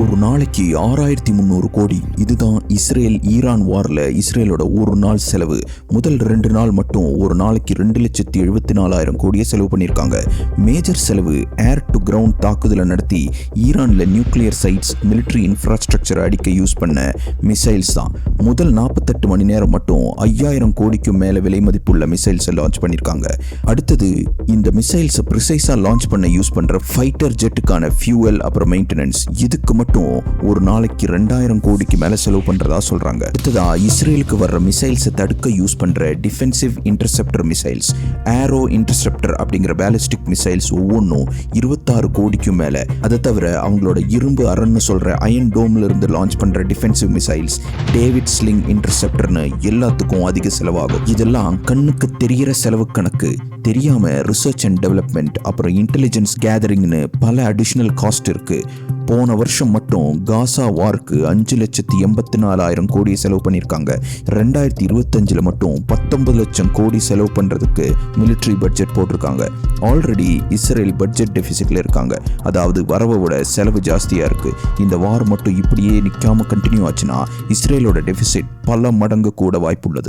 ஒரு நாளைக்கு ஆறாயிரத்தி முந்நூறு கோடி. இதுதான் இஸ்ரேல் ஈரான் வாரில் இஸ்ரேலோட ஒரு நாள் செலவு. முதல் ரெண்டு நாள் மட்டும் ஒரு நாளைக்கு ரெண்டு லட்சத்தி எழுபத்தி நாலாயிரம் கோடியை செலவு பண்ணியிருக்காங்க மேஜர் செலவு ஏர் டு கிரவுண்ட் தாக்குதலை நடத்தி ஈரானில் நியூக்ளியர் சைட்ஸ் மிலிட்ரி இன்ஃப்ராஸ்ட்ரக்சர் அடிக்க யூஸ் பண்ண மிசைல்ஸ் தான். முதல் நாற்பத்தெட்டு மணி நேரம் மட்டும் ஐயாயிரம் கோடிக்கும் மேலே விலை மதிப்புள்ள மிசைல்ஸை லான்ச் பண்ணியிருக்காங்க அடுத்தது இந்த மிசைல்ஸை ப்ரிசைஸாக லான்ச் பண்ண யூஸ் பண்ணுற ஃபைட்டர் ஜெட்டுக்கான ஃபியூவல் அப்புறம் மெயின்டெனன்ஸ் இதுக்கு மட்டும் ஒரு நாளைக்கு ரெண்டாயிரம் கோடிக்கு மேலே செலவு பண்ணுறதா சொல்கிறாங்க அடுத்ததா இஸ்ரேலுக்கு வர்ற மிசைல்ஸை தடுக்க யூஸ் பண்ணுற defensive interceptor missiles Arrow interceptor அப்படிங்கிற பேலிஸ்டிக் மிசைல்ஸ் ஒவ்வொன்றும் இருபத்தாறு கோடிக்கும் மேலே. அதை தவிர அவங்களோட இரும்பு அரண்னு சொல்கிற அயன் டோம்ல இருந்து லான்ச் பண்ணுற டிஃபென்சிவ் மிசைல்ஸ் டேவிட் ஸ்லிங் இன்டர்செப்டர்னு எல்லாத்துக்கும் அதிக செலவாகும். இதெல்லாம் கண்ணுக்கு தெரிகிற செலவு கணக்கு. தெரியாமல் ரிசர்ச் அண்ட் டெவலப்மெண்ட் அப்புறம் இன்டெலிஜென்ஸ் கேதரிங்னு பல அடிஷ்னல் காஸ்ட் இருக்குது போன வருஷம் மட்டும் காசா வார்க்கு அஞ்சு லட்சத்தி எண்பத்தி நாலாயிரம் கோடி செலவு பண்ணியிருக்காங்க ரெண்டாயிரத்தி இருபத்தஞ்சில் மட்டும் பத்தொன்பது லட்சம் கோடி செலவு பண்ணுறதுக்கு மிலிட்ரி பட்ஜெட் போட்டிருக்காங்க. ஆல்ரெடி இஸ்ரேல் பட்ஜெட் டெஃபிசிட்டில் இருக்காங்க. அதாவது வரவை விட செலவு ஜாஸ்தியாக இருக்குது இந்த வார் மட்டும் இப்படியே நிற்காம கண்டினியூ ஆச்சுன்னா இஸ்ரேலோட டெஃபிசிட் பல மடங்கு கூட வாய்ப்புள்ளது.